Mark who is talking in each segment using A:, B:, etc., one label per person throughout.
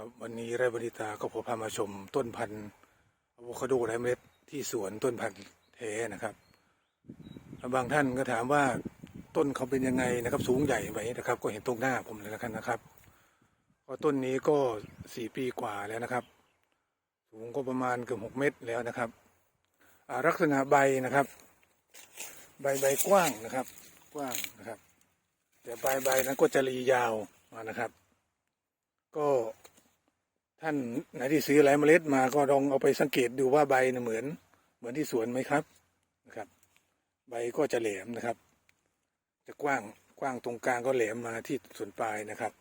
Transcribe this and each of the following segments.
A: ครับวันนี้ไร่บริตาก็พอพามาชมต้นพันธุ์อะโวคาโดไร้เม็ดที่สวนต้นพันธุ์แท้นะครับแล้วบางท่านก็ถามว่าต้นเขาเป็นยังไงนะครับ สูงใหญ่ไหมนะครับ ก็เห็นตรงหน้าผมเลยแล้วกันนะครับก็ต้นนี้ก็สี่ปีกว่าแล้วนะครับ สูงก็ประมาณเกือบหกเมตรแล้วนะครับลักษณะใบนะครับ ใบใบกว้างนะครับ กว้างนะครับ แต่ปลายใบนั้นก็จะรียาวนะครับ ก็ ท่านไหนที่ซื้อไรเมล็ดมาก็ลองเอาไปสังเกตดูว่าใบน่ะเหมือน เหมือนที่สวนไหมครับนะครับ ใบก็จะแหลมนะครับ จะกว้างกว้างตรงกลางก็แหลมมาที่ส่วนปลายนะครับ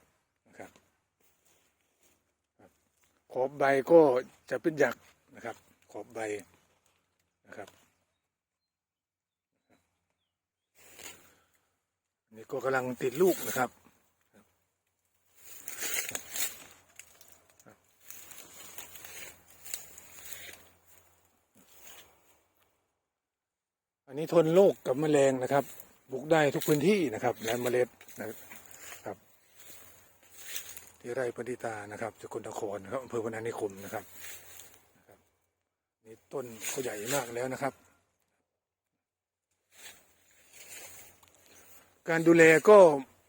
A: นะครับขอบใบก็จะเป็นหยักนะครับ ขอบใบนะครับนี่ก็กำลังติดลูกนะครับ นนี้ทนโรคกับแมลงนะครับ บุกได้ทุกพื้นที่นะครับและเมล็ดนะครับที่ไร่ปฏิตานะครับสกลนครนะครับอำเภอพนานิคมนะครับนี่ต้นเขาใหญ่มากแล้วนะครับ การดูแลก็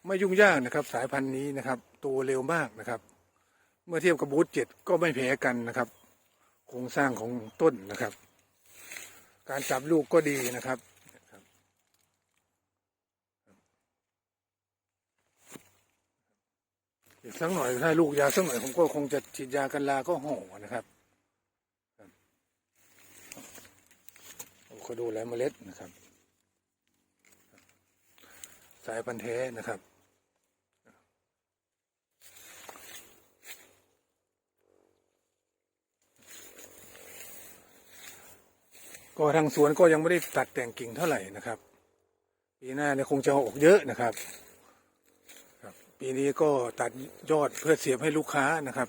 A: ไม่ยุ่งยากนะครับ สายพันธุ์นี้นะครับโตเร็วมากนะครับ เมื่อเทียบกับบูธเจ็ดก็ไม่แพ้กันนะครับ โครงสร้างของต้นนะครับ การจับลูกก็ดีนะครับอีกสักหน่อยถ้าลูกยาสักหน่อยผมก็คงจะฉีดยากันลาก็ห่อนะครับก็ดูแลเมล็ดนะครับ สายพันธุ์แท้นะครับ ก็ทางสวนก็ยังไม่ได้ตัดแต่งกิ่งเท่าไหร่นะครับปีหน้าเนี่ยคงจะออกเยอะนะครับครับ ปีนี้ก็ตัดยอดเพื่อเสียบให้ลูกค้านะครับ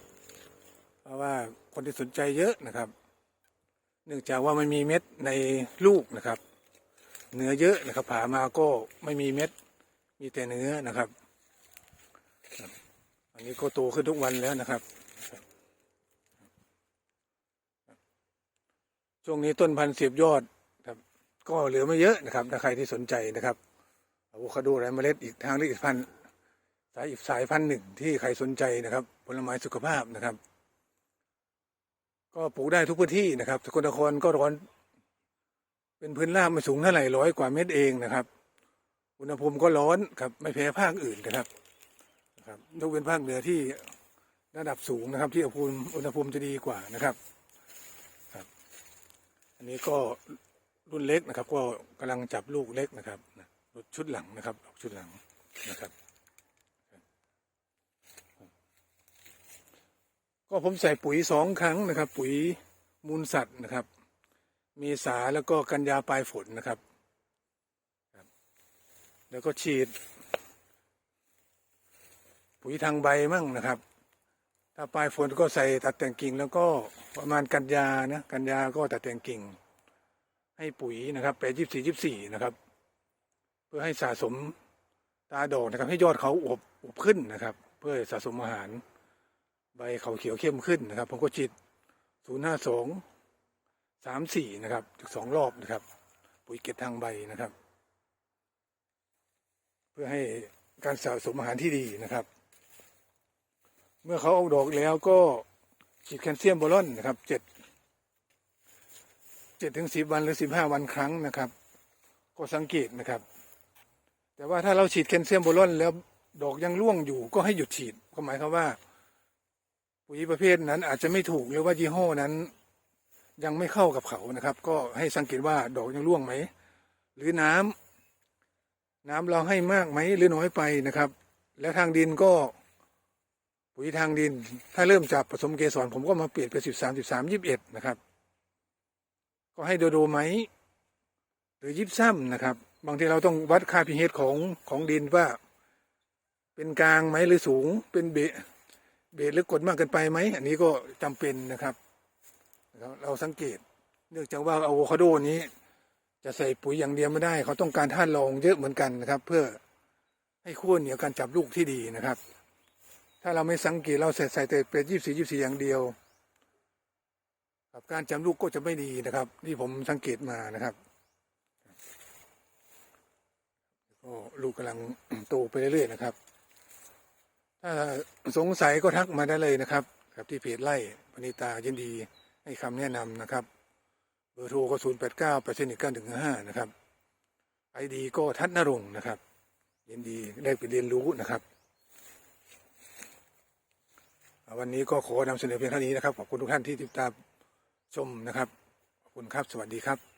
A: เพราะว่าคนที่สนใจเยอะนะครับ เนื่องจากว่ามันมีเม็ดในลูกนะครับเนื้อเยอะนะครับผ่ามาก็ไม่มีเม็ด มีแต่เนื้อนะครับครับอันนี้ก็โตขึ้นทุกวันแล้วนะครับ ช่วงนี้ต้นพันธุ์เสียบยอดครับก็เหลือไม่เยอะนะครับถ้าใครที่สนใจนะครับอะโวคาโดไรเมล็ดอีกทางอีกพันธุ์สายอีกสายพันธุ์หนึ่งที่ใครสนใจนะครับ ผลไม้สุขภาพนะครับ ก็ปลูกได้ทุกพื้นที่นะครับสกลนครก็ร้อน เป็นพื้นราบไม่สูงเท่าไหร่ร้อยกว่าเมตรเองนะครับ อุณหภูมิก็ร้อนครับ ไม่แพ้ภาคอื่นนะครับนะครับยกเว้นภาคเหนือที่ระดับสูงนะครับ ที่อุณหภูมิอุณหภูมิจะดีกว่านะครับ อันนี้ก็รุ่นเล็กนะครับ ก็กำลังจับลูกเล็กนะครับรถชุดหลังนะครับออกชุดหลังนะครับ ก็ผมใส่ปุ๋ยสองครั้งนะครับ ปุ๋ยมูลสัตว์นะครับ เมษาแล้วก็กันยาปลายฝนนะครับแล้วก็ฉีด ปุ๋ยทางใบมั่งนะครับ ถ้าปลายฝนก็ใส่ตัดแต่งกิ่ง แล้วก็ประมาณกันยานะกันยาก็ตัดแต่งกิ่ง ให้ปุ๋ยนะครับแปดยี่สี่ยี่สี่นะครับ เพื่อให้สะสมตาดอกนะครับ ให้ยอดเขาอวบอวบขึ้นนะครับ เพื่อสะสมอาหาร ใบเขาเขียวเข้มขึ้นนะครับ ผมก็ฉีดศูนย์ห้าสองสามสี่นะครับสองรอบนะครับ ปุ๋ยเกล็ดทางใบนะครับ เพื่อให้การสะสมอาหารที่ดีนะครับ เมื่อเขาออกดอกแล้วก็ฉีดแคลเซียมโบรอนนะครับเจ็ดเจ็ดถึงสิบวันหรือสิบห้าวันครั้งนะครับ ก็สังเกตนะครับ แต่ว่าถ้าเราฉีดแคลเซียมโบรอนแล้วดอกยังร่วงอยู่ก็ให้หยุดฉีดก็หมายความว่า ปุ๋ยประเภทนั้นอาจจะไม่ถูกหรือว่ายี่ห้อนั้น ยังไม่เข้ากับเขานะครับ ก็ให้สังเกตว่าดอกยังร่วงไหมหรือน้ำน้ำเราให้มากไหมหรือน้อยไปนะครับ แล้วทางดินก็ ปุ๋ยทางดิน ถ้าเริ่มจากผสมเกสรผมก็มาเปลี่ยนเป็นสิบสามสิบสามยิบเอ็ดนะครับ ก็ให้โดโดไหมหรือยิบซ้ำนะครับ บางทีเราต้องวัดค่าพีเอของของดินว่า เป็นกลางไหมหรือสูง เป็นเบะเบสหรือกดมากเกินไปไหมอันนี้ก็จำเป็นนะครับนะครับ เราสังเกต เนื่องจากว่าอะโวคาโดนี้จะใส่ปุ๋ยอย่างเดียวไม่ได้ เขาต้องการธาตุรองเยอะเหมือนกันนะครับ เพื่อให้ขั้วเหนียวการจับลูกที่ดีนะครับ ถ้าเราไม่สังเกตเราใส่ใส่แต่เป็ดยี่สี่ยี่สี่อย่างเดียวครับการจำลูกก็จะไม่ดีนะครับนี่ผมสังเกตมานะครับก็ลูกกำลังโตไปเรื่อยๆนะครับ ถ้าสงสัยก็ทักมาได้เลยนะครับครับที่เพจไล่ปณิตายินดีให้คำแนะนำนะครับเบอร์โทรก็ศูนย์แปดเก้าแปดเจ็ดหนึ่งเก้าหนึ่งห้านะครับไอดีก็ทัดนรงค์นะครับยินดีได้ไปเรียนรู้นะครับ วันนี้ก็ขอนำเสนอเพียงเท่านี้นะครับ ขอบคุณทุกท่านที่ติดตามชมนะครับ ขอบคุณครับ สวัสดีครับ